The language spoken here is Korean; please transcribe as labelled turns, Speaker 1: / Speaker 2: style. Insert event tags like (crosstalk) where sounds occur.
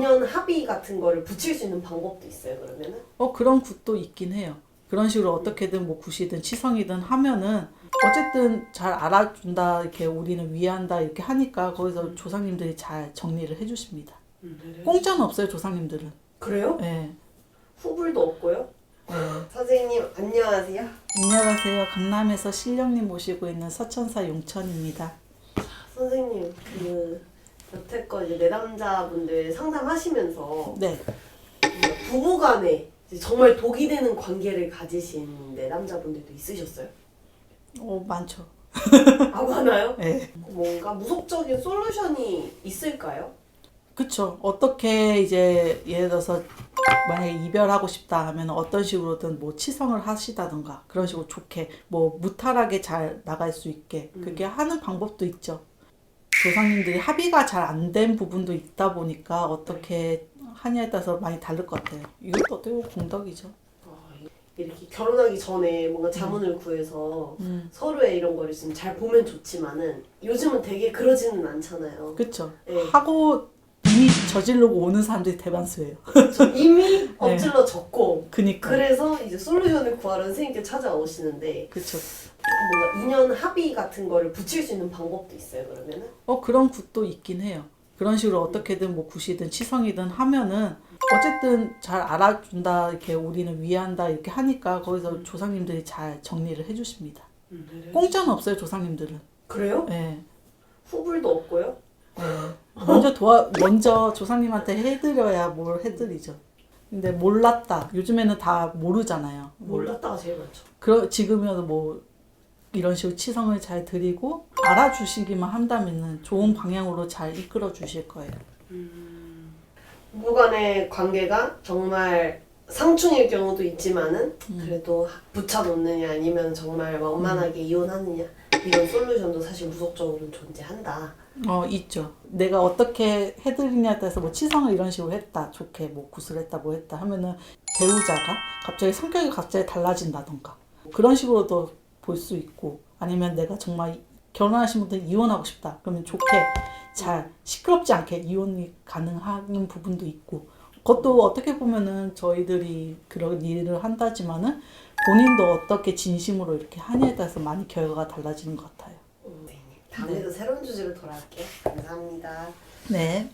Speaker 1: 인연 합의 같은 거를 붙일 수 있는 방법도 있어요, 그러면은?
Speaker 2: 어 그런 굿도 있긴 해요. 그런 식으로 어떻게든 뭐 굿이든 치성이든 하면은 어쨌든 잘 알아준다 이렇게 우리는 위한다 이렇게 하니까 거기서 조상님들이 잘 정리를 해주십니다. 공짜는 없어요 조상님들은.
Speaker 1: 그래요?
Speaker 2: 네.
Speaker 1: 후불도 없고요?
Speaker 2: 네.
Speaker 1: 선생님, 안녕하세요.
Speaker 2: 안녕하세요. 강남에서 신령님 모시고 있는 서천사 용천입니다.
Speaker 1: 선생님, 그, 여태껏 이제 내담자분들 상담하시면서
Speaker 2: 네.
Speaker 1: 부부 간에 이제 정말 독이 되는 관계를 가지신 내담자분들도 있으셨어요?
Speaker 2: 어 많죠. (laughs)
Speaker 1: 아, 많아요?
Speaker 2: 네.
Speaker 1: 뭔가 무속적인 솔루션이 있을까요?
Speaker 2: 그쵸. 어떻게 이제 예를 들어서 만약에 이별하고 싶다 하면 어떤 식으로든 뭐 치성을 하시다든가 그런 식으로 좋게 뭐 무탈하게 잘 나갈 수 있게 그렇게 하는 방법도 있죠. 조상님들이 합의가 잘 안 된 부분도 있다 보니까 어떻게 하냐에 따라서 많이 다를 것 같아요. 이것도 어떻게 보면 공덕이죠.
Speaker 1: 아, 이렇게 결혼하기 전에 뭔가 자문을 구해서
Speaker 2: 음.
Speaker 1: 서로의 이런 거를 좀잘 보면 좋지만은 요즘은 되게 그러지는 않잖아요.
Speaker 2: 그쵸.
Speaker 1: 네.
Speaker 2: 하고 이미 저지르고 오는 사람들이 대반수예요.
Speaker 1: 저 이미 (laughs) 엎질러 졌고
Speaker 2: 그니까.
Speaker 1: 그래서 이제 솔루션을 구하러 선생님께 찾아오시는데
Speaker 2: 그쵸.
Speaker 1: 뭔가 인연 합의 같은 거를 붙일 수 있는 방법도 있어요 그러면은?
Speaker 2: 어 그런 굿도 있긴 해요. 그런 식으로 어떻게든 뭐 굿이든 치성이든 하면은 어쨌든 잘 알아준다 이렇게 우리는 위한다 이렇게 하니까 거기서 조상님들이 잘 정리를 해주십니다. 공짜는 없어요 조상님들은.
Speaker 1: 그래요?
Speaker 2: 네.
Speaker 1: 후불도 없고요?
Speaker 2: 네. 먼저 도와 먼저 조상님한테 해드려야 뭘 해드리죠. 근데 몰랐다. 요즘에는 다 모르잖아요.
Speaker 1: 몰랐다가 제일 많죠
Speaker 2: 그러 지금이라도 뭐 이런 식으로 치성을 잘 드리고 알아주시기만 한다면은 좋은 방향으로 잘 이끌어 주실 거예요.
Speaker 1: 부부 간의 관계가 정말 상충일 경우도 있지만은 그래도 붙여놓느냐 아니면 정말 원만하게 이혼하느냐 이런 솔루션도 사실 무속적으로는 존재한다.
Speaker 2: 어 있죠. 내가 어떻게 해드리냐에 따라서 뭐 치성을 이런 식으로 했다, 좋게 뭐 굿을 했다, 뭐 했다 하면은 배우자가 갑자기 성격이 갑자기 달라진다던가. 그런 식으로도 볼 수 있고 아니면 내가 정말 결혼하신 분들 이혼하고 싶다 그러면 좋게 잘 시끄럽지 않게 이혼이 가능한 부분도 있고 그것도 어떻게 보면은 저희들이 그런 일을 한다지만은 본인도 어떻게 진심으로 이렇게 하냐에 따라서 많이 결과가 달라지는 것 같아요.
Speaker 1: 음, 네. 다음에도 새로운 주제로 돌아올게요 감사합니다
Speaker 2: 네.